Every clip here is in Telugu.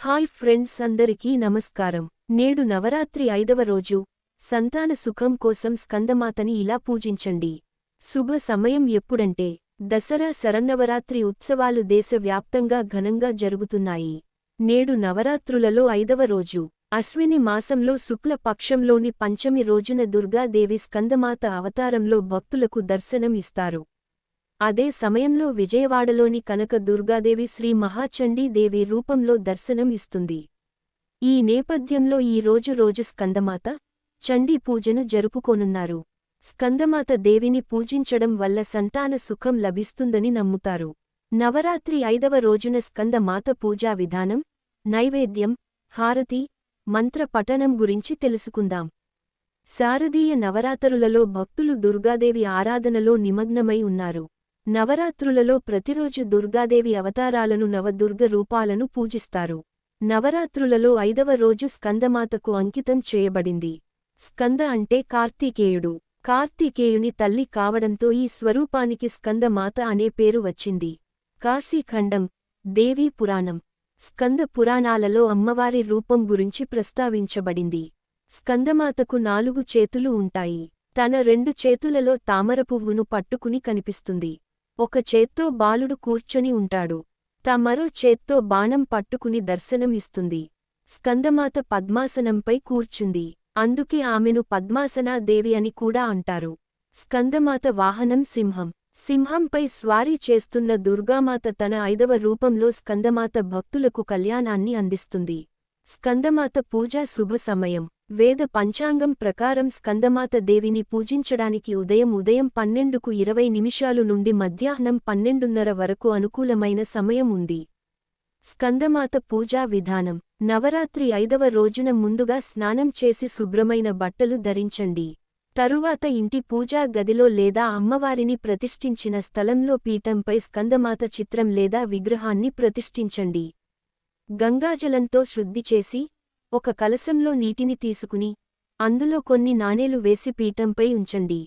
హాయ్ ఫ్రెండ్స్ అందరికీ నమస్కారం. నేడు నవరాత్రి ఐదవ రోజు. సంతాన సుఖం కోసం స్కందమాతని ఇలా పూజించండి. శుభ సమయం ఎప్పుడంటే దసరా శరన్నవరాత్రి ఉత్సవాలు దేశవ్యాప్తంగా ఘనంగా జరుగుతున్నాయి. నేడు నవరాత్రులలో ఐదవ రోజు. అశ్విని మాసంలో శుక్ల పక్షంలోని పంచమి రోజున దుర్గాదేవి స్కందమాత అవతారంలో భక్తులకు దర్శనం ఇస్తారు అదే సమయంలో విజయవాడలోని కనక దుర్గాదేవి శ్రీ మహాచండీదేవి రూపంలో దర్శనం ఇస్తుంది. ఈ నేపథ్యంలో ఈ రోజు రోజు స్కందమాత చండీ పూజను జరుపుకోనున్నారు. స్కందమాత దేవిని పూజించడం వల్ల సంతాన సుఖం లభిస్తుందని నమ్ముతారు. నవరాత్రి ఐదవ రోజున స్కందమాత పూజా విధానం నైవేద్యం హారతి మంత్ర పఠనం గురించి తెలుసుకుందాం. శారదీయ నవరాత్రులలో భక్తులు దుర్గాదేవి ఆరాధనలో నిమగ్నమై ఉన్నారు. నవరాత్రులలో ప్రతిరోజు దుర్గాదేవి అవతారాలను నవదుర్గ రూపాలను పూజిస్తారు. నవరాత్రులలో ఐదవ రోజు స్కందమాతకు అంకితం చేయబడింది. స్కంద అంటే కార్తీకేయుడు. కార్తీకేయుని తల్లి కావడంతో ఈ స్వరూపానికి స్కందమాత అనే పేరు వచ్చింది. కాశీఖండం దేవీ పురాణం. స్కంద పురాణాలలో అమ్మవారి రూపం గురించి ప్రస్తావించబడింది. స్కందమాతకు నాలుగు చేతులు ఉంటాయి. తన రెండు చేతులలో తామర పువ్వును పట్టుకుని కనిపిస్తుంది. ఒక చేత్తో బాలుడు కూర్చొని ఉంటాడు. తమరో చేత్తో బాణం పట్టుకుని దర్శనం ఇస్తుంది. స్కందమాత పద్మాసనంపై కూర్చుంది. అందుకే ఆమెను పద్మాసనా దేవి అని కూడా అంటారు. స్కందమాత వాహనం సింహం. సింహంపై స్వారీ చేస్తున్న దుర్గామాత తన ఐదవ రూపంలో స్కందమాత భక్తులకు కళ్యాణాన్ని అందిస్తుంది. స్కందమాత పూజా శుభ సమయం. వేద పంచాంగం ప్రకారం స్కందమాత దేవిని పూజించడానికి ఉదయం ఉదయం పన్నెండుకు ఇరవై నిమిషాలు నుండి మధ్యాహ్నం పన్నెండున్నర వరకు అనుకూలమైన సమయం ఉంది. స్కందమాత పూజా విధానం. నవరాత్రి ఐదవ రోజున ముందుగా స్నానం చేసి శుభ్రమైన బట్టలు ధరించండి. తరువాత ఇంటి పూజా గదిలో లేదా అమ్మవారిని ప్రతిష్ఠించిన స్థలంలో పీఠంపై స్కందమాత చిత్రం లేదా విగ్రహాన్ని ప్రతిష్ఠించండి. గంగాజలంతో శుద్ధి చేసి ఒక కలశంలో నీటిని తీసుకుని అందులో కొన్ని నాణేలు వేసి పీఠంపై ఉంచండి.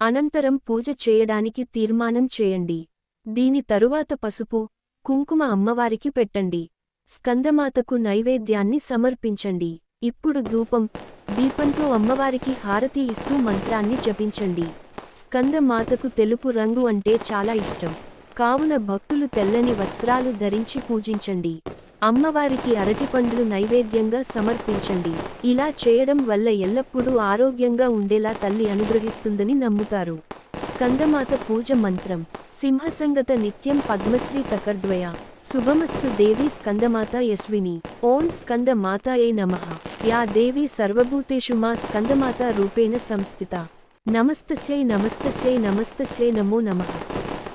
అనంతరం పూజ చేయడానికి తీర్మానం చేయండి. దీని తరువాత పసుపు కుంకుమ అమ్మవారికి పెట్టండి. స్కందమాతకు నైవేద్యాన్ని సమర్పించండి. ఇప్పుడు ధూపం దీపంతో అమ్మవారికి హారతి ఇస్తూ మంత్రాన్ని జపించండి. స్కందమాతకు తెలుపు రంగు అంటే చాలా ఇష్టం. కావున భక్తులు తెల్లని వస్త్రాలు ధరించి పూజించండి. అమ్మవారికి అరటిపండ్లు నైవేద్యంగా సమర్పించండి. ఇలా చేయడం వల్ల ఎల్లప్పుడూ ఆరోగ్యంగా ఉండేలా తల్లి అనుగ్రహిస్తుందని నమ్ముతారు. స్కందమాత పూజ మంత్రం. సింహసంగత నిత్యం పద్మశ్రీ తకర్ద్వయ. శుభమస్తు దేవి స్కందమాత యస్విని. ఓం స్కంద మాతాయే నమః. యా దేవి సర్వభూతేషు మా స్కందమాత రూపేణ సంస్థిత. నమస్తస్యై నమస్తస్యై నమస్తస్యై నమో నమః.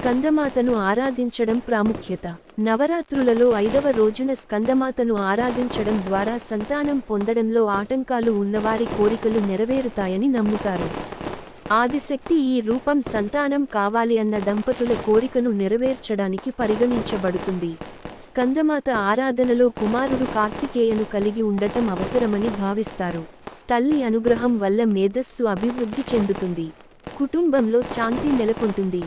స్కందమాతను ఆరాధించడం ప్రాముఖ్యత. నవరాత్రులలో ఐదవ రోజున స్కందమాతను ఆరాధించడం ద్వారా సంతానం పొందడంలో ఆటంకాలు ఉన్నవారి కోరికలు నెరవేరుతాయని నమ్ముతారు. ఆదిశక్తి ఈ రూపం సంతానం కావాలి అన్న దంపతుల కోరికను నెరవేర్చడానికి పరిగణించబడుతుంది. స్కందమాత ఆరాధనలో కుమారుడు కార్తికేయను కలిగి ఉండటం అవసరమని భావిస్తారు. తల్లి అనుగ్రహం వల్ల మేధస్సు అభివృద్ధి చెందుతుంది. కుటుంబంలో శాంతి నెలకొంటుంది.